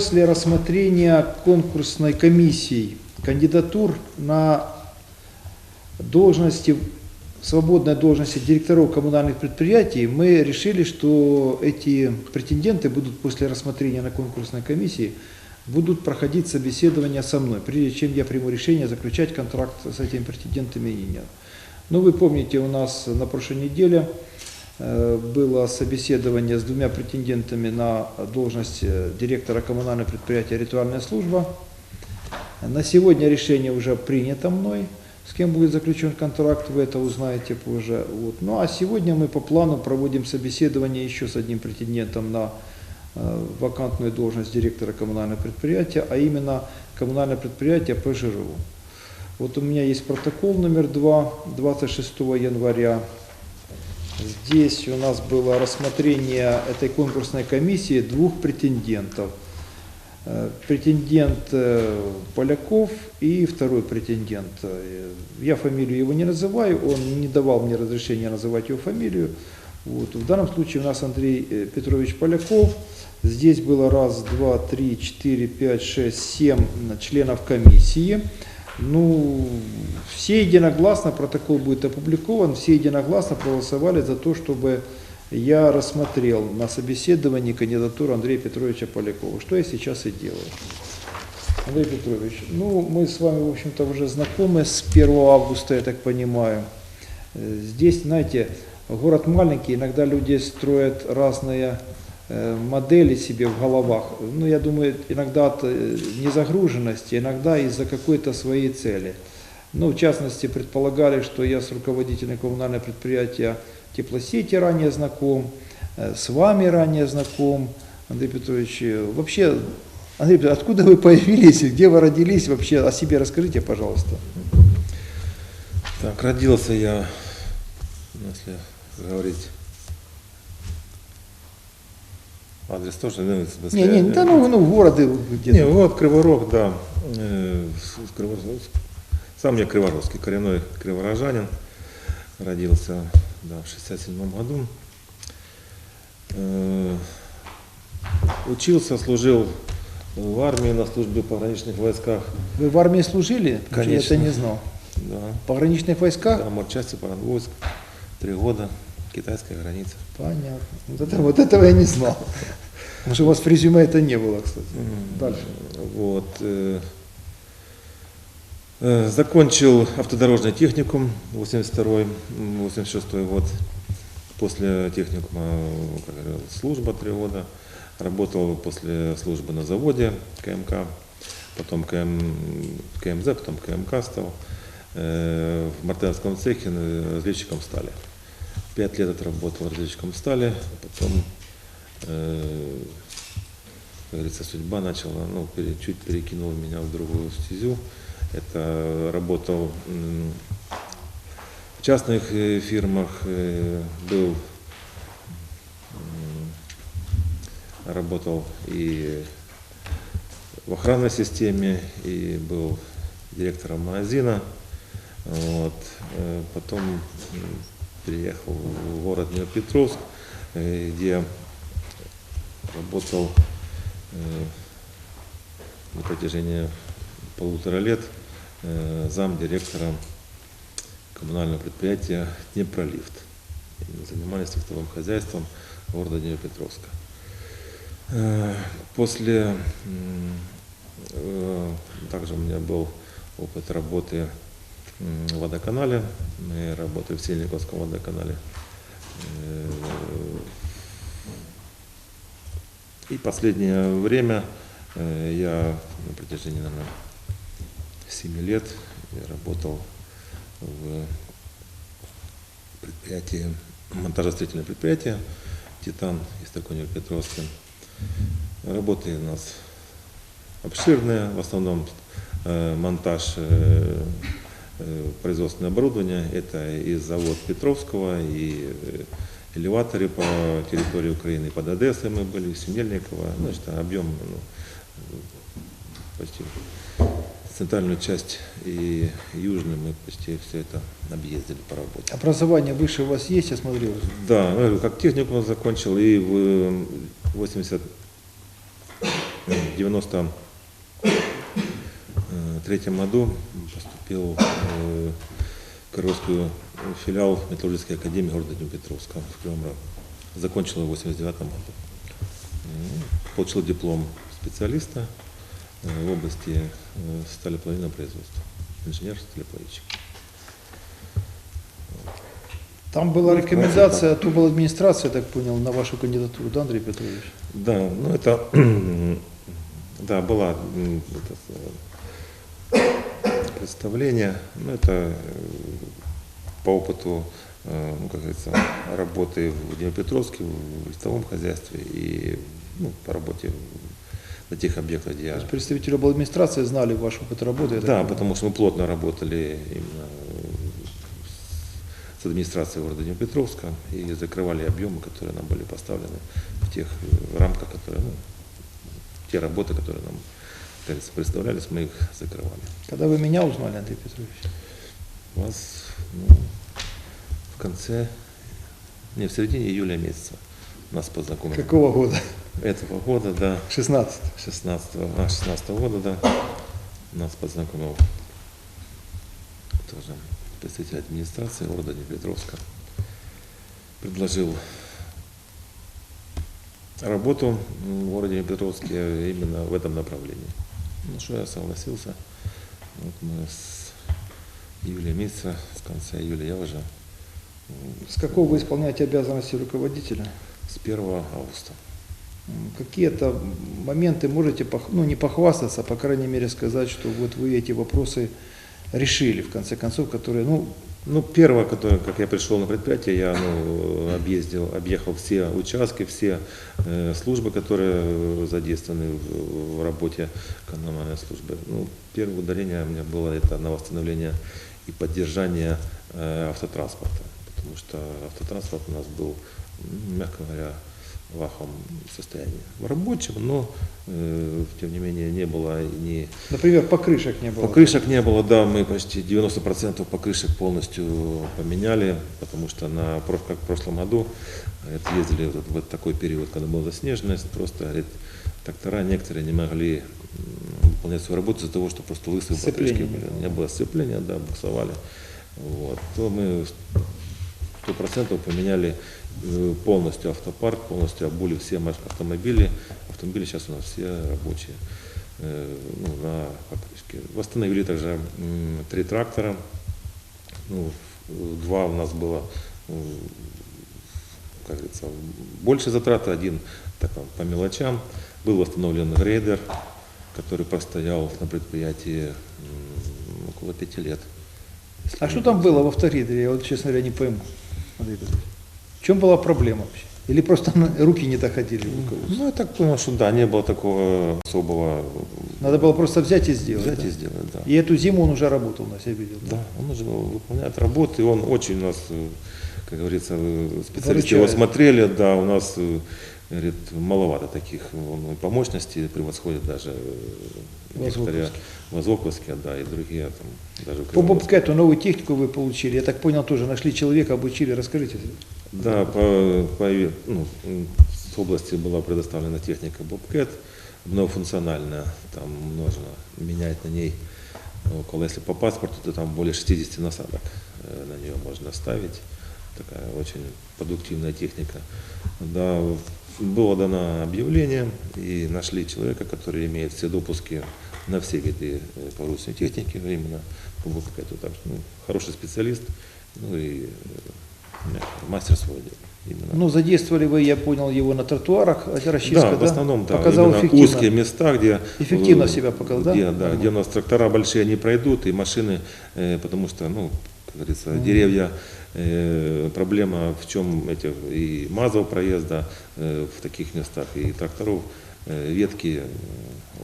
После рассмотрения конкурсной комиссии кандидатур на должности, свободной должности директоров коммунальных предприятий, мы решили, что эти претенденты будут после рассмотрения на конкурсной комиссии будут проходить собеседование со мной, прежде чем я приму решение заключать контракт с этими претендентами или нет. Ну, вы помните, у нас на прошлой неделе было собеседование с двумя претендентами на должность э, директора коммунального предприятия «Ритуальная служба». На сегодня решение уже принято мной. С кем будет заключен контракт, вы это узнаете позже. Вот. Ну а сегодня мы по плану проводим собеседование еще с одним претендентом на э, вакантную должность директора коммунального предприятия, а именно коммунальное предприятие ПЖРУ. Вот у меня есть протокол номер 2, 26 января. Здесь у нас было рассмотрение этой конкурсной комиссии двух претендентов. Э, Претендент э, Поляков и второй претендент. Э, Я фамилию его не называю, он не давал мне разрешения называть его фамилию. Вот. В данном случае у нас Андрей Петрович Поляков. Здесь было раз, два, три, четыре, пять, шесть, семь членов комиссии. Ну, все единогласно, протокол будет опубликован, все единогласно проголосовали за то, чтобы я рассмотрел на собеседовании кандидатуру Андрея Петровича Полякова, что я сейчас и делаю. Андрей Петрович, ну, мы с вами, в общем-то, уже знакомы с 1 августа, я так понимаю. Э, Здесь, знаете, город маленький, иногда люди строят разные модели себе в головах. Ну, я думаю, иногда от э, незагруженности, иногда из-за какой-то своей цели. Ну, в частности, предполагали, что я с руководителем коммунального предприятия теплосети ранее знаком, э, с вами ранее знаком, Андрей Петрович. Э, Вообще, Андрей Петрович, откуда вы появились, где вы родились, вообще о себе расскажите, пожалуйста. Так, родился я, ну, если говорить, адрес тоже, ну, в Не, смысле, не, да ну, ну города где-то. Не, вот Криворог, да. Э, Сам я криворожский, коренной криворожанин. Родился да, в 67 году. Э, Учился, служил в армии на службе в пограничных войсках. Вы в армии служили? Конечно. Я это не знал. Да, В пограничных войсках? да матчасти войск. Три года. Китайская граница. Понятно. Вот, это, вот этого я не знал. Потому что у вас в резюме это не было, кстати. Дальше. Вот. э, э, Закончил автодорожный техникум 82-86 год. После техникума как говорил, служба три года. Работал после службы на заводе КМК, потом КМ, КМЗ, потом КМК стал. Э, В мартеновском цехе разведчиком стали. Пять лет отработал разведчиком стали, потом э, как говорится, судьба начала, ну, чуть перекинула меня в другую стезю. Это работал в частных э, фирмах, э, был, работал и в охранной системе, и был директором магазина. Вот. Потом переехал в город Днепропетровск, где работал э, на протяжении полутора лет э, зам директора коммунального предприятия Днепролифт. И занимались трактовым хозяйством города Днепропетровска. Э, После э, также у меня был опыт работы в водоканале. Мы работали в Сельниковском водоканале. И последнее время э, я на протяжении, наверное, 7 лет я работал в предприятии, монтажно-строительное предприятие «Титан» из такой Петровска. Работы у нас обширные, в основном э, монтаж э, производственного оборудования. Это и завод Петровского, и элеваторы по территории Украины, под Одессой мы были, Синельникова. Значит, объем ну, почти центральную часть и южную мы почти все это объездили по работе. Образование выше у вас есть, я смотрю. Да, ну, как техникум закончил и в 89 1993 году поступил э, в Кировскую филиал металлургической академии города Днепропетровска в Кривом Роге. Закончил в 89 году. Получил диплом специалиста э, в области э, сталеплавильного производства. Инженер-сталеплавильщик. Там была рекомендация от обл. администрации, я так понял, на вашу кандидатуру, да, Андрей Петрович? Да, ну это, да, была это, э, представление, ну это по опыту, э, ну как говорится, работы в Днепропетровске, в листовом хозяйстве и ну, по работе на тех объектах, где То я... есть представители обл. администрации знали ваш опыт работы? Да, потому что мы плотно работали именно с администрацией города Днепропетровска и закрывали объемы, которые нам были поставлены в тех рамках, которые, ну, те работы, которые нам представлялись, мы их закрывали. Когда вы меня узнали, Андрей Петрович? Вас ну, в конце, не, в середине июля месяца нас познакомили. Какого года? Этого года, да, 16. 16, а, 16 года, да, нас познакомил тоже представитель администрации города Днепропетровска. Предложил работу в городе Днепропетровске именно в этом направлении. Ну что, я согласился. Вот мы с июля месяца, с конца июля я уже С какого вы исполняете обязанности руководителя? с 1 августа. Какие-то моменты можете, ну не похвастаться, а по крайней мере сказать, что вот вы эти вопросы решили, в конце концов, которые, ну, Ну, первое, которое, как я пришел на предприятие, я ну, объездил, объехал все участки, все э, службы, которые задействованы в, в работе коммунальной службы. Ну, первое ударение у меня было это на восстановление и поддержание э, автотранспорта, потому что автотранспорт у нас был, мягко говоря, в аховом состоянии. В рабочем, но э, тем не менее не было ни например, покрышек не было. Покрышек не было, да, мы почти 90% покрышек полностью поменяли, потому что на, как в прошлом году это ездили вот в такой период, когда была заснеженность, просто говорит, трактора некоторые не могли выполнять свою работу из-за того, что просто лысые не были. было. Не было сцепления, да, буксовали. Вот. То мы сто процентов поменяли э, полностью автопарк, полностью обули все автомобили. Автомобили сейчас у нас все рабочие э, ну, на покрышке. Восстановили также три трактора. Ну, два у нас было, м, как говорится, больше затраты, один так, по мелочам. Был восстановлен грейдер, который простоял на предприятии около пяти лет. А что там было в авторидере, я вот, честно говоря, не пойму. В чем была проблема вообще? Или просто руки не доходили? в руководство? Ну, я так понял, что да, не было такого особого Надо было просто взять и сделать. взять да? и сделать, да. И эту зиму он уже работал у нас, я видел. Да, он уже выполняет работы, и он очень у нас, э, как говорится, э, специалисты Выручает. его смотрели, да, у нас, э, говорит, маловато таких, он по мощности превосходит даже э, некоторые Возоковские, да, и другие там, даже По. Бобкету новую технику вы получили. Я так понял, тоже нашли человека, обучили. Расскажите. Да, по, по, ну, м, с области была предоставлена техника Bobcat, многофункциональная, там можно менять на ней около, если по паспорту, то там более 60 насадок э, на нее можно ставить. Такая очень продуктивная техника. Да, было дано объявление и нашли человека, который имеет все допуски на все виды э, погрузочной техники именно по Bobcat. Так что, ну, хороший специалист, ну и э, мастер своего дела. Именно. Ну, задействовали вы, я понял, его на тротуарах, а расчистка, да, в основном, да, Показал именно эффективно. узкие места, где Эффективно э, себя показал, да? где, да, Нормально. где у нас трактора большие не пройдут и машины, э, потому что, ну, как говорится, деревья. э, проблема в чем этих и мазов проезда э, в таких местах и тракторов э, ветки э,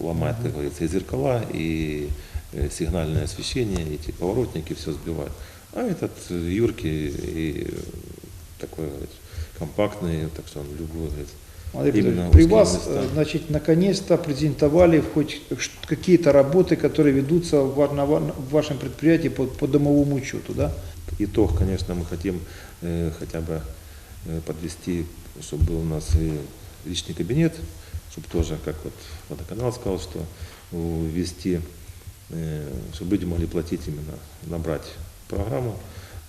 ломают, как говорится, и зеркала и э, сигнальное освещение, эти поворотники все сбивают. А этот э, юркий и такой говорит, компактный, так что он любой говорит, Именно Петрович, при вас, места. э, значит, наконец-то презентовали хоть какие-то работы, которые ведутся в вашем предприятии по, по домовому учету, да? Итог, конечно, мы хотим э, хотя бы э, подвести, чтобы был у нас и личный кабинет, чтобы тоже, как вот водоканал сказал, что э, ввести, э, чтобы люди могли платить именно, набрать программу,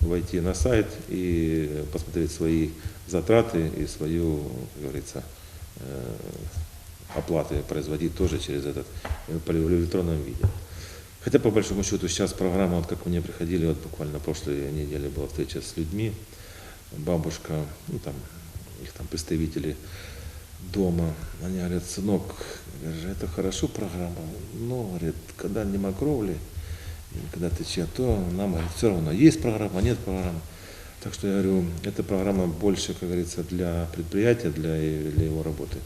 войти на сайт и посмотреть свои затраты и свою, как говорится, э, оплаты производить тоже через этот э, в электронном виде. Хотя по большому счету сейчас программа, вот как мне приходили, вот буквально прошлой неделе была встреча с людьми, бабушка, ну там, их там представители дома, они говорят, сынок, это хорошо программа, но, говорит, когда нема кровли, когда ты чья, то нам все равно есть программа, нет программы. Так что я говорю, эта программа больше, как говорится, для предприятия, для, для его работы.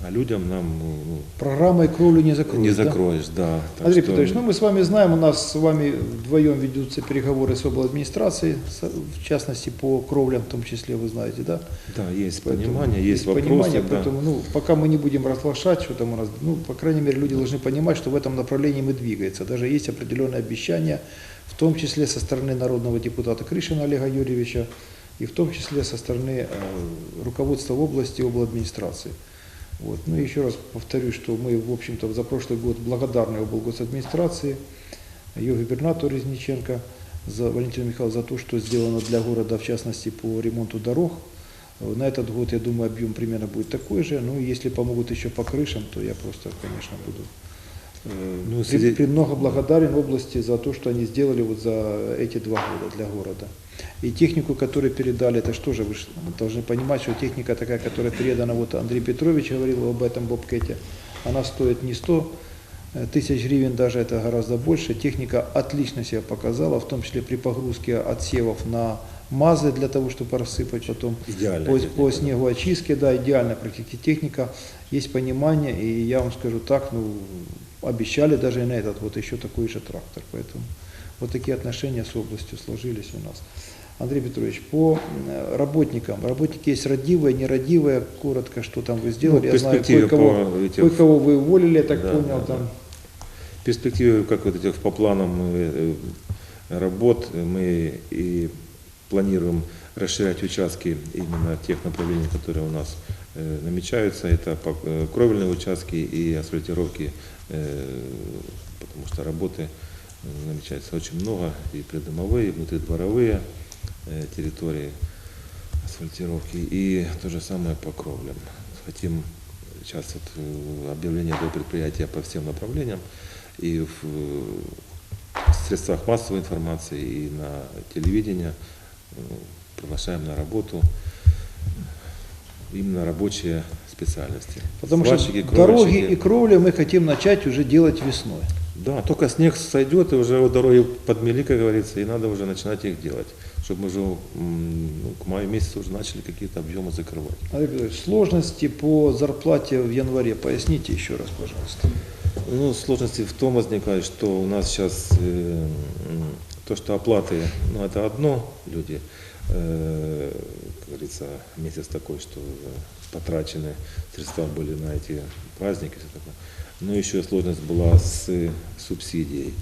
А людям нам ну, Программой кровлю не закроешь. не да? закроешь, да. Так Андрей что- Петрович, ну мы с вами знаем, у нас с вами вдвоем ведутся переговоры с администрацией, в частности по кровлям в том числе, вы знаете, да? Да, есть Поэтому понимание, есть, вопросы. понимание, да. поэтому, ну, пока мы не будем разглашать, что там у нас, ну, по крайней мере, люди должны понимать, что в этом направлении мы двигаемся. Даже есть определенные обещания, в том числе со стороны народного депутата Кришина Олега Юрьевича, и в том числе со стороны э, руководства области и администрации. Вот. Ну еще раз повторюсь, что мы, в общем-то, за прошлый год благодарны облгосадминистрации, ее губернатору Резниченко, за, Валентину Михайловну, за то, что сделано для города, в частности, по ремонту дорог. На этот год, я думаю, объем примерно будет такой же. Ну, если помогут еще по крышам, то я просто, конечно, буду Ну, пре- среди- премного благодарен области за то, что они сделали вот за эти два года для города. И технику, которую передали, это что же, вы должны понимать, что техника такая, которая передана, вот Андрей Петрович говорил об этом Бобкете, она стоит не 100 тысяч гривен, даже это гораздо больше. Техника отлично себя показала, в том числе при погрузке отсевов на МАЗы для того, чтобы рассыпать потом Идеальная по, техника, по да. снегоочистке, да, идеальная практически техника, есть понимание, и я вам скажу так, ну, обещали даже и на этот вот еще такой же трактор, поэтому вот такие отношения с областью сложились у нас. Андрей Петрович, по э, работникам, работники есть родивые, нерадивые, коротко, что там вы сделали, Ну, я знаю, кое-кого, по этим- кое-кого вы уволили, я так Да, понял, да, там, да. В перспективе, как вот этих по планам э, работ, мы и планируем расширять участки именно тех направлений, которые у нас намечаются. Это э, кровельные участки и асфальтировки, э, потому что работы э, намечается очень много, и придомовые, и внутридворовые э, территории асфальтировки, и то же самое по кровлям. Хотим сейчас вот э, объявление до предприятия по всем направлениям, и в э, средствах массовой информации, и на телевидении э, приглашаем на работу именно рабочие специальности. потому Сварщики, что дороги и кровли мы хотим начать уже делать весной. Да, только снег сойдет, и уже вот дороги подмели, как говорится, и надо уже начинать их делать, чтобы мы уже ну, к маю месяцу уже начали какие-то объемы закрывать. Андрей Петрович, сложности по зарплате в январе, поясните еще раз, пожалуйста. Ну, сложности в том возникают, что у нас сейчас э, то, что оплаты, ну, это одно, люди, э, как говорится, месяц такой, что потрачены средства были на эти праздники, все такое. Но еще сложность была с субсидией.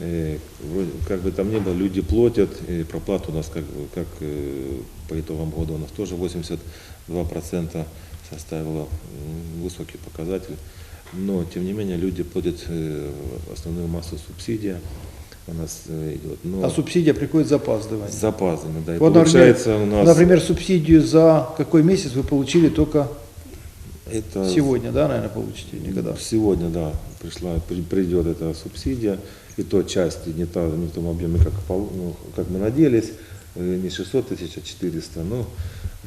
Э, вроде, как бы там ни было, люди платят, и проплата у нас, как, как э, по итогам года, у нас тоже 82% составила высокий показатель. Но, тем не менее, люди платят э, основную массу субсидия у нас э, идет. Но А субсидия приходит с запаздыванием. с запасами, да. И Вот, получается например, у нас Например, субсидию за какой месяц вы получили только это сегодня, да, наверное, получите никогда. Сегодня, да, пришла, при- придет эта субсидия, и то часть не, та, не в том объеме, как, ну, как мы надеялись, э, не 600 тысяч, а 400, но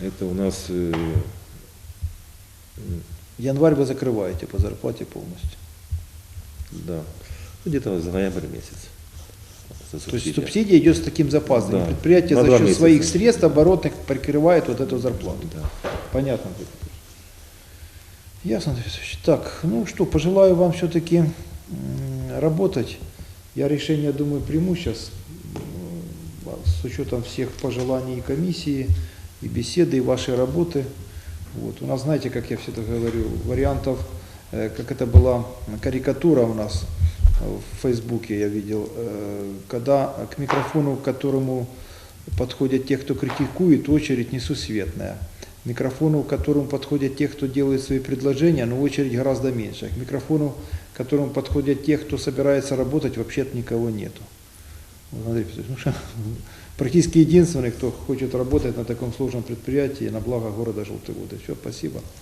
это у нас э, Январь вы закрываете по зарплате полностью. Да. Ну, Где-то за ноябрь месяц. То есть субсидия. субсидия идет с таким запасом. Да. Предприятие На за счет месяца. своих средств оборотных прикрывает вот эту зарплату. Да. Понятно. Ясно. Так, ну что, пожелаю вам все-таки работать. Я решение, думаю, приму сейчас с учетом всех пожеланий и комиссии, и беседы, и вашей работы. Вот. У нас, знаете, как я всегда говорю, вариантов, э, как это была карикатура у нас в Фейсбуке, я видел, э, когда к микрофону, к которому подходят те, кто критикует, очередь несусветная. микрофону, к которому подходят те, кто делает свои предложения, но очередь гораздо меньше. К микрофону, к которому подходят те, кто собирается работать, вообще-то никого нету. Андрей практически единственный, кто хочет работать на таком сложном предприятии на благо города Желтый Все, спасибо.